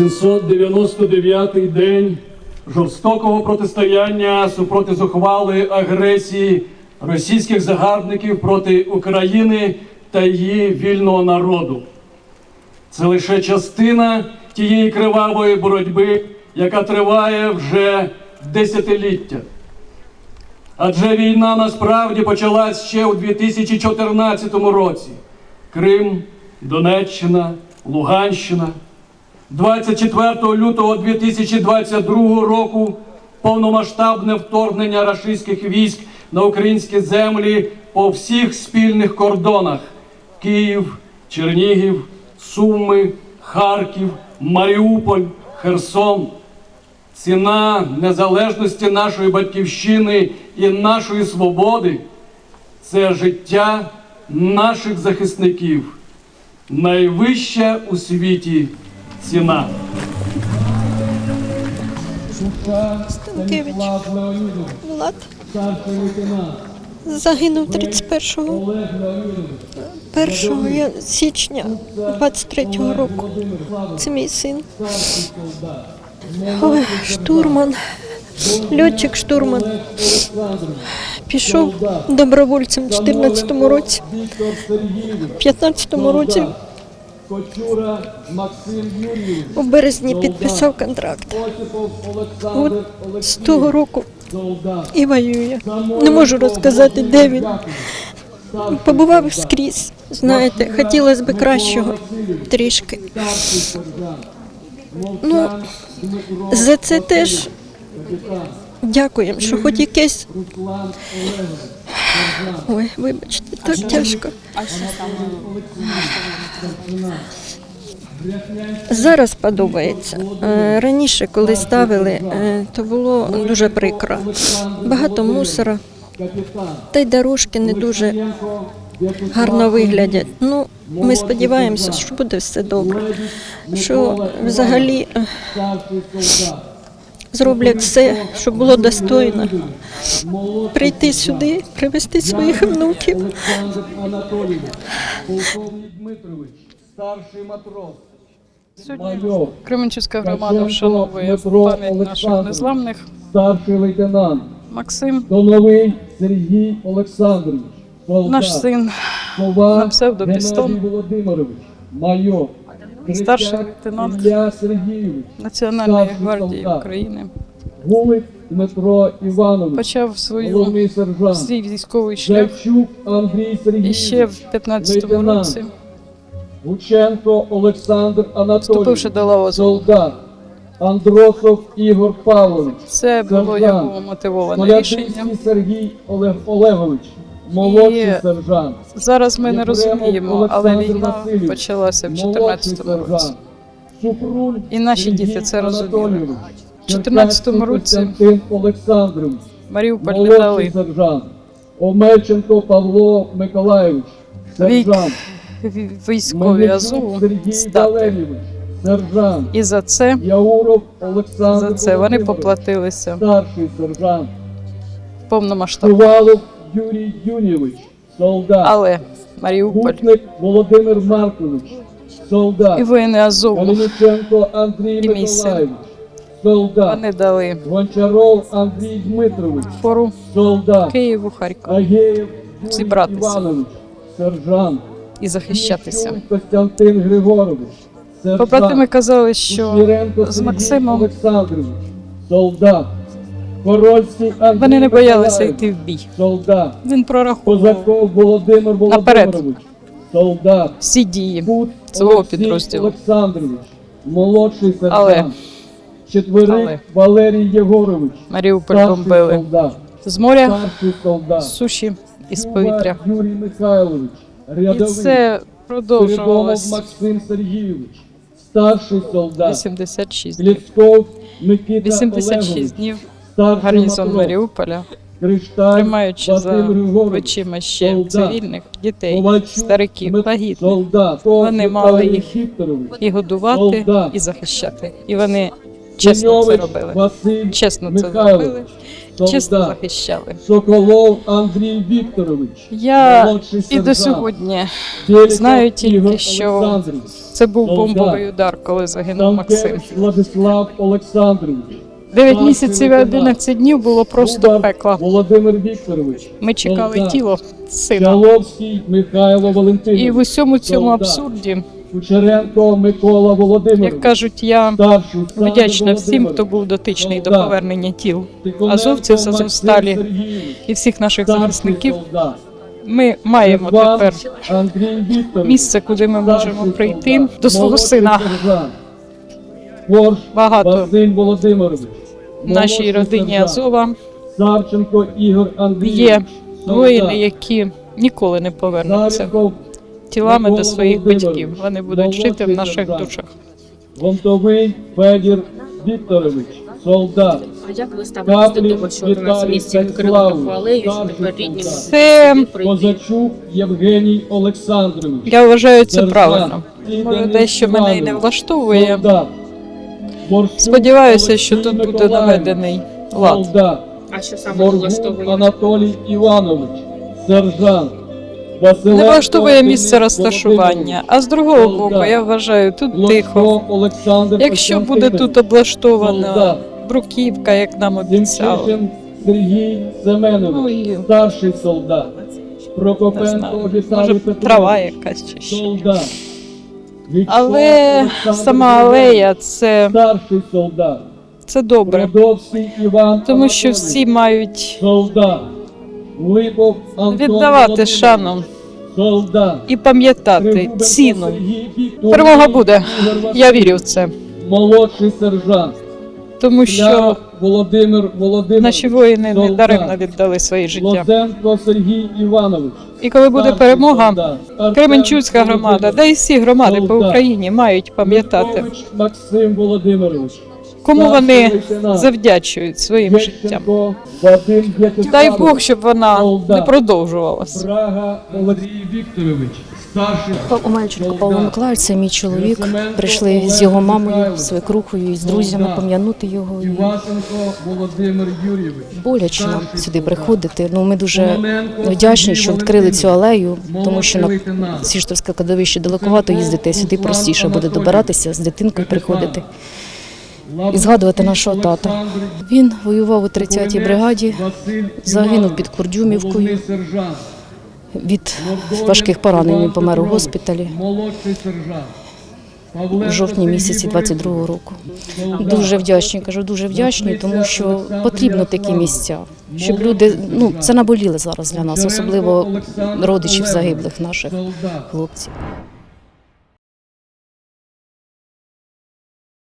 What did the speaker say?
899-й день жорстокого протистояння супроти зухвалої агресії російських загарбників проти України та її вільного народу. Це лише частина тієї кривавої боротьби, яка триває вже десятиліття. Адже війна насправді почалась ще у 2014 році. Крим, Донеччина, Луганщина. 24 лютого 2022 року повномасштабне вторгнення рашистських військ на українські землі по всіх спільних кордонах Київ, Чернігів, Суми, Харків, Маріуполь, Херсон. Ціна незалежності нашої батьківщини і нашої свободи це життя наших захисників. Найвища у світі ціна. Станкевич Влад. Загинув 31 1 я- січня 23-го року. Це мій син. Ой, штурман, льотчик штурман. Пішов добровольцем в 14-му році. В 15-му році у березні підписав контракт. От з того року і воює. Не можу розказати, де він. Побував скрізь. Знаєте, хотілося б кращого трішки. Ну, за це теж дякуємо, що хоч якесь. Ой, вибачте, так тяжко. Зараз подобається. Е, Раніше, коли ставили, е, то було дуже прикро. Багато мусора, та й дорожки не дуже гарно виглядять. Ну, ми сподіваємося, що буде все добре. Що взагалі е, зроблять все, щоб було достойно. Прийти сюди, привезти своїх внуків. Старший матрос. Майор, Кременчуцька громада вшановує пам'ять наших незламних. старший лейтенант. Максим, Доновий Сергій Олександрович. Наш син, на псевдопістон. Геннадій Володимирович. Майор. Старший лейтенант. Національної гвардії. України, Гулик Дмитро Іванович. почав свою свій військовий шлях Андрій Сергійович. іще в 15-му році, Гученко Олександр Анатолійович. до лавозу. Солдат. Андросов Ігор Павлович. Це було його мотивоване рішення. Сергій Олег Олегович. Молодший сержант. Зараз ми не розуміємо, але війна почалася в Молодший 14-му році. І наші діти це розуміли. В 14-му році Маріуполь не дали сержант. Омельченко Павло Миколайович. Сержант. ві- військові Азову стати. Сержант. І за це, за це вони поплатилися Старший сержант. повномасштабно. Юрій Юнєвич. Солдат. Але Маріуполь Гутник Володимир Маркович. Солдат. і воїни Азову Калініченко Андрій І мій син. Миколаївич. Солдат. вони дали Гончаров Андрій Дмитрович. фору Солдат. Києву, Харкову Агеєв Юрій Зібратися. Іванович. Сержант. і захищатися. Костянтин Григорович. Сержант. Побратими казали, що Кушніренко з Сергій Максимом Олександрович. Солдат. Вони не боялися йти в бій. Він прораховував Володимир Наперед. Всі дії. Олексій підрозділу. Молодший сержант. Але- Четверик Валерій Єгорович. Маріуполь бомбили з моря, з суші і з повітря. Юрій Михайлович. І це продовжувалось Максим Сергійович. Старший солдат. 86 днів. Гліцков Микита 86 Олегович. днів гарнізон. Маріуполя, тримаючи за плечима ще цивільних дітей, стариків, вагітних. Вони мали їх і годувати, і захищати. І вони Чесно це робили. Чесно це зробили. Чесно захищали. Соколов Андрій Вікторович, Я і до сьогодні знаю тільки, що це був бомбовий удар, коли загинув Максим. Владислав Олександрович, Дев'ять місяців і 11 днів було просто пекло. Володимир Вікторович, Ми чекали тіло сина. Чаловський Михайло Валентинович, І в усьому цьому абсурді, Кучеренко Микола Володимирович, як кажуть, я Олександр вдячна всім, хто був дотичний до Солдат. повернення тіл Тихоненко азовців з Максим Азовсталі Сергійович, і всіх наших старший захисників. солдат. Ми маємо Іван тепер Андрій Вікторович, місце, куди ми можемо прийти до свого Молодший сина. сержант. Корж Багато в нашій родині. Азова Савченко Ігор Андрійович, є воїни, які ніколи не повернуться тілами до своїх батьків. Вони будуть жити в наших душах. Гонтовий Федір Вікторович, солдат. А як ви ставитесь до того, що у нас в місті відкрили алею, що тепер рідні. Це? Козачук Євгеній Олександрович. я вважаю це правильно. Може, дещо мене і не влаштовує. Сподіваюся, що тут буде наведений лад. Солдат. А що саме влаштовує? Анатолій Іванович, сержант. Не влаштовує місце розташування. А з другого боку, я вважаю, тут тихо. Олександр Якщо буде тут облаштована бруківка, як нам обіцяли. Сергій Семенович, старший солдат. Прокопенко може трава якась чи що. Але сама алея це, старший солдат. це добре, тому що всі мають віддавати шану і пам'ятати ціну. Перемога буде. Я вірю в це, Молодший сержант. тому що Кляров Володимир наші воїни не солдат. даремно віддали своє життя. Сергій Іванович. І коли буде перемога, солдат. Кременчуцька громада, да і всі громади по Україні мають пам'ятати, Максим Володимирович. кому вони завдячують своїм життям. Дай Бог, щоб вона не продовжувалась. Брага Олексій Вікторович. Омельченко Павло Миколаївич, це мій чоловік. Прийшли з його мамою, свекрухою і з друзями пом'янути його. І боляче нам сюди приходити. Ну ми дуже вдячні, що відкрили цю алею, тому що на. Сіштовське кладовище далековато їздити, сюди простіше буде добиратися, з дитинкою приходити. І згадувати нашого тата. Він воював у 30-й бригаді, загинув під Курдюмівкою. Від важких поранень помер у госпіталі. У жовтні місяці Борисович, 22-го року. Дуже вдячні, кажу, дуже вдячні, тому що потрібно такі місця, щоб люди, ну це наболіло зараз для нас, особливо родичів загиблих наших хлопців.